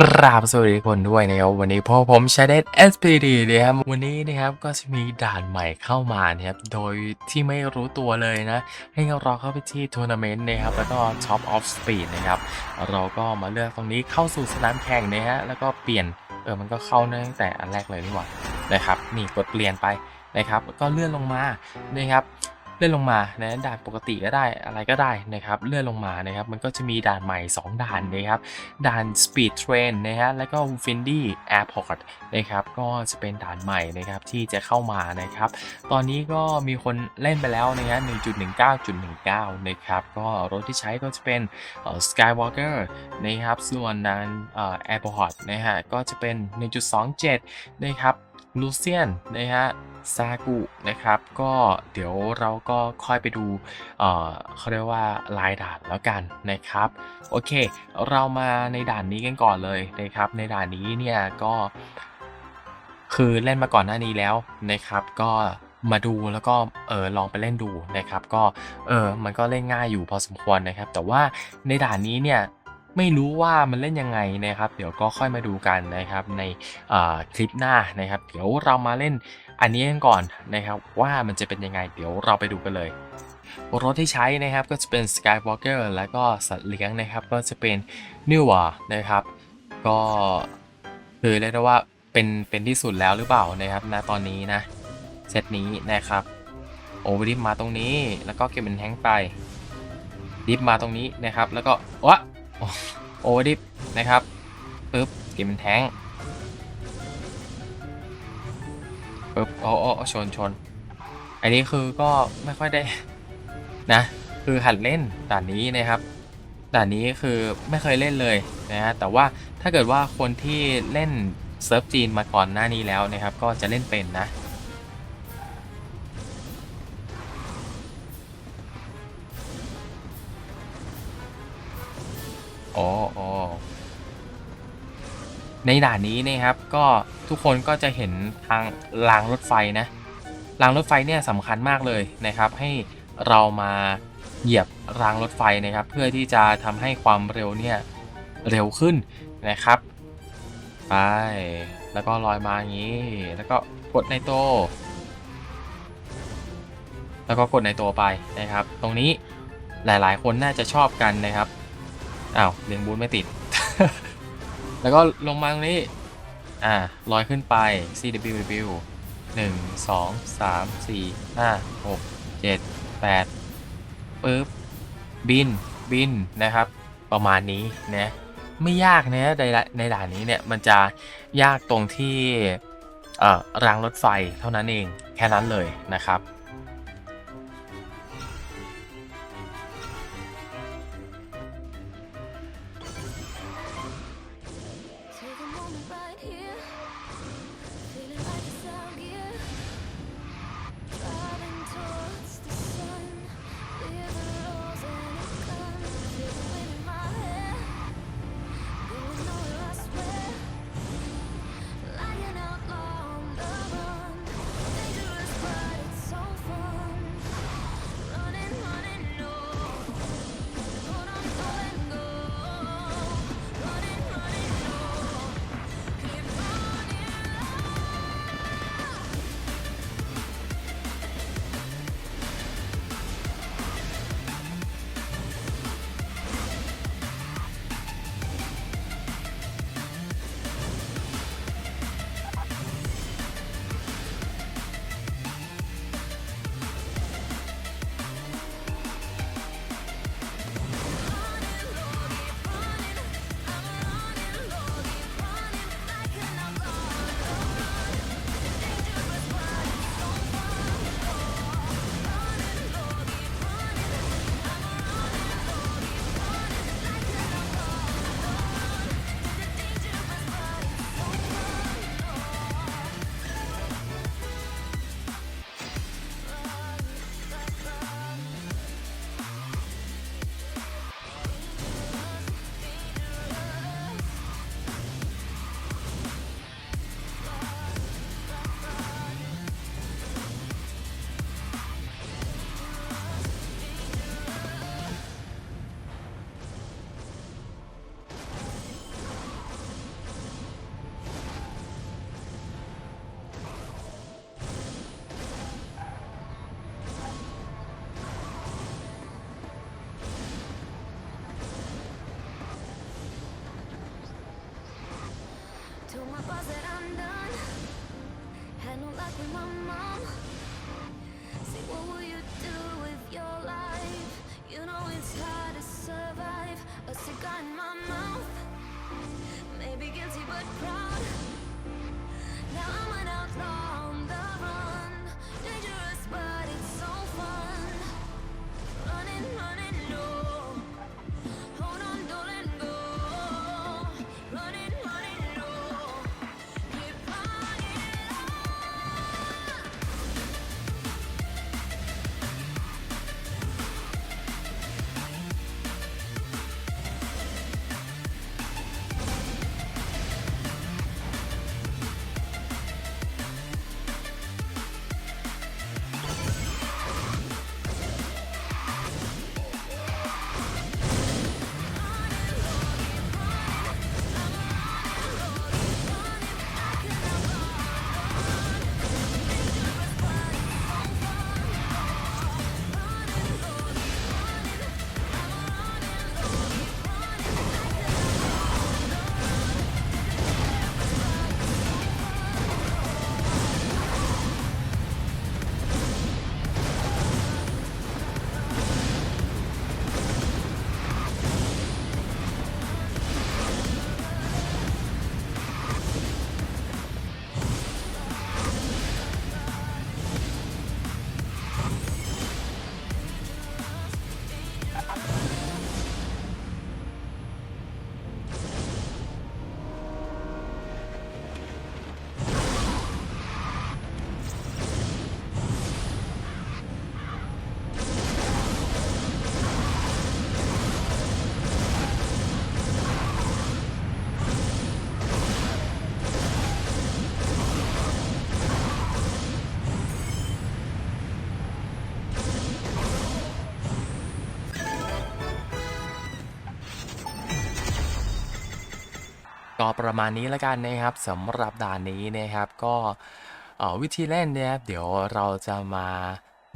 กราบสวัสดีทุกคนด้วยนะครับวันนี้พอผมชาเดต SPD นะครับวันนี้นะครับก็จะมีด่านใหม่เข้ามานะครับโดยที่ไม่รู้ตัวเลยนะ ให้เราเข้าไปที่ทัวร์นาเมนต์นะครับแล้วก็ Top of Speed นะครับเราก็มาเลือกตรงนี้เข้าสู่สนามแข่งนะฮะแล้วก็เปลี่ยนเออมันก็เข้าตั้งแต่อันแรกเลยนี่หว่านะครับนี่กดเปลี่ยนไปนะครับก็เลื่อนลงมานะครับ เลื่อนลงมานะด่านปกติก็ได้อะไรก็ได้นะครับเลื่อนลงมานะครับมันก็จะมีด่านใหม่ 2 ด่านนะครับด่าน Speed Train นะฮะแล้วก็ Windy Airport นะครับก็จะเป็นด่านใหม่นะครับที่จะเข้ามานะครับตอนนี้ก็มีคนเล่นไปแล้วนะฮะ1.19.19 นะครับก็รถที่ใช้ก็จะเป็นเอ่อ Skywalker นะครับส่วนด่านเอ่อ Airport นะฮะก็จะเป็น 1.27 นะครับ ลูเซียนนะฮะซากุนะครับก็เดี๋ยวเราก็ค่อยไปดูเอ่อเขาเรียกว่าลายด่านแล้วกันนะครับโอเค เรามาในด่านนี้กันก่อนเลยนะครับในด่านนี้เนี่ยก็คือเล่นมาก่อนหน้านี้แล้วนะครับ ก็มาดูแล้วก็เออลองไปเล่นดูนะครับ ก็เออมันก็เล่นง่ายอยู่พอสมควรนะครับ แต่ว่าในด่านนี้เนี่ย ไม่รู้ว่ามันเล่นยังไงนะครับ เดี๋ยวก็ค่อยมาดูกันนะครับในคลิปหน้านะครับ เดี๋ยวเรามาเล่นอันนี้กันก่อนนะครับว่ามันจะเป็นยังไง เดี๋ยวเราไปดูกันเลยรถที่ใช้นะครับก็จะเป็น Skywalker แล้วก็สัตว์เลี้ยงนะครับ ก็จะเป็น n e w a นะครับ ก็คือเรียกได้ว่าเป็นเป็นที่สุดแล้วหรือเปล่านะครับณตอนนี้นะเซตนี้นะครับโอเวอร์ดิฟมาตรงนี้แล้วก็เก็บเป็นแทงไปดิฟมาตรงนี้นะครับ แล้วก็วะ โอเวอร์ดิฟนะครับปึ๊บเก็บเป็นแทงปึ๊บโอ้โอ้ชนชน อันนี้คือก็ไม่ค่อยได้นะคือหัดเล่นด่านนี้นะครับด่านนี้คือไม่เคยเล่นเลยนะฮะแต่ว่าถ้าเกิดว่าคนที่เล่นเซิร์ฟจีนมาก่อนหน้านี้แล้วนะครับ ก็จะเล่นเป็นนะ โอ้โอ้ในด่านนี้นะครับ ก็ทุกคนก็จะเห็นทางรางรถไฟนะรางรถไฟเนี่ยสำคัญมากเลยนะครับ ให้เรามาเหยียบรางรถไฟนะครับ เพื่อที่จะทำให้ความเร็วเนี่ยเร็วขึ้นนะครับไปแล้วก็ลอยมาอย่างนี้ แล้วก็กดในโตวแล้วก็กดในตัวไปนะครับ ตรงนี้หลายๆ คนน่าจะชอบกันนะครับ อ้าวเลียงบูทไม่ติด แล้วก็ลงมาตรงนี้ อ่าลอยขึ้นไป CWW หนึ่งสองสามสี่ห้าหกเจ็ดแปดปึ๊บ บิน บินนะครับ ประมาณนี้นะไม่ยากนะในในด่านนี้เนี่ยมันจะยากตรงที่เอ่อรางรถไฟเท่านั้นเองแค่นั้นเลยนะครับ ก็ประมาณนี้แล้วกันนะครับสำหรับด่านนี้นะครับก็วิธีเล่นเนี่ยครับเดี๋ยวเราจะมา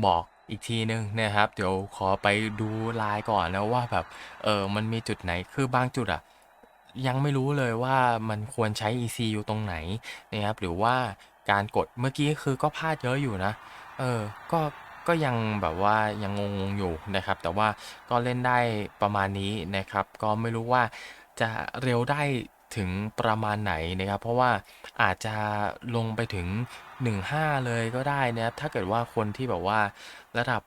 บอกอีกทีนึงนะครับ เดี๋ยวขอไปดูลน์ก่อนนะว่าแบบเออมันมีจุดไหนคือบางจุดอะยังไม่รู้เลยว่ามันควรใช้ ECU ตรงไหนนะครับหรือว่าการกดเมื่อกี้คือก็พลาดเยอะอยู่นะ เออ ก็ ก็ยังแบบว่ายังงงๆอยู่นะครับ แต่ว่าก็เล่นได้ประมาณนี้นะครับ ก็ไม่รู้ว่าจะเร็วได้ ถึงประมาณไหนนะครับ เพราะว่าอาจจะลงไปถึง 1.5 เลยก็ได้นะครับ ถ้าเกิดว่าคนที่แบบว่าระดับ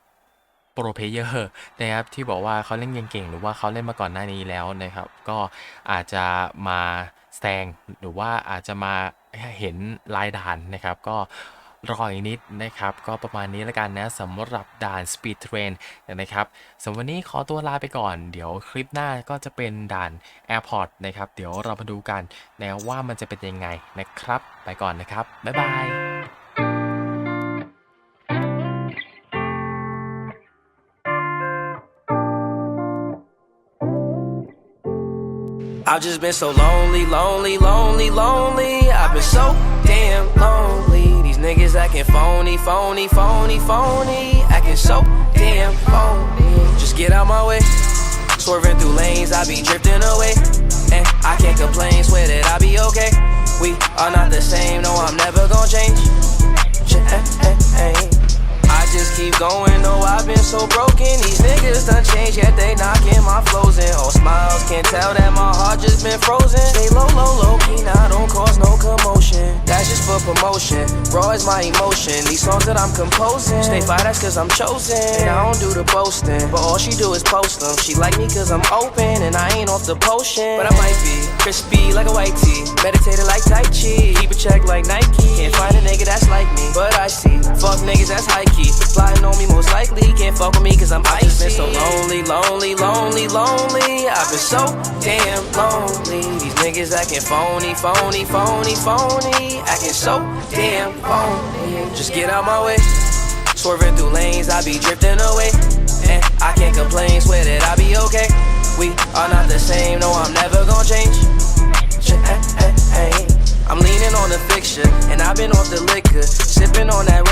โปรเพเยอร์นะครับที่บอกว่าเขาเล่นเก่งๆหรือว่าเขาเล่นมาก่อนหน้านี้แล้วนะครับ ก็อาจจะมาแซงหรือว่าอาจจะมาเห็นลายด่านนะครับ ก็ รออีกนิดนะครับ ก็ประมาณนี้แล้วกันนะสำหรับด่าน Speed Train นะครับสำหรับวันนี้ขอตัวลาไปก่อน เดี๋ยวคลิปหน้าก็จะเป็นด่าน Airport นะครับ เดี๋ยวเรามาดูกันนะว่ามันจะเป็นยังไงนะครับ ไปก่อนนะครับ บ๊ายบาย I've just been so lonely, lonely, lonely, lonely. I've been so damn lonely. Niggas acting phony, phony, phony, phony. Acting so damn phony. Just get out my way. Swerving through lanes, I be drifting away. And I can't complain, swear that I be okay. We are not the same, no, I'm never gonna change. Change. I just keep going, no, I've been so broken. These niggas done changed, yet they knocking my flows in. All smiles, can't tell that my heart just been frozen. Stay low, low, low promotion. Raw is my emotion. These songs that I'm composing, stay fly, that's cause I'm chosen. And I don't do the boasting, but all she do is post them. She like me cause I'm open, and I ain't off the potion. But I might be crispy like a white tee, meditated like Tai Chi, keep a check like Nike. Can't find a nigga that's like me, but I see. Fuck niggas that's high key. Plotting on me most likely. Can't fuck with me cause I'm icy. I've been so lonely, lonely, lonely, lonely. I've been so damn lonely. These niggas acting phony, phony, phony, phony. Acting so damn phone. Just get out my way. Swerving through lanes, I be drifting away. And I can't complain, swear that I be okay. We are not the same, no, I'm never gonna change. Ch- eh, eh, eh. I'm leaning on the fixture, and I've been off the liquor, sipping on that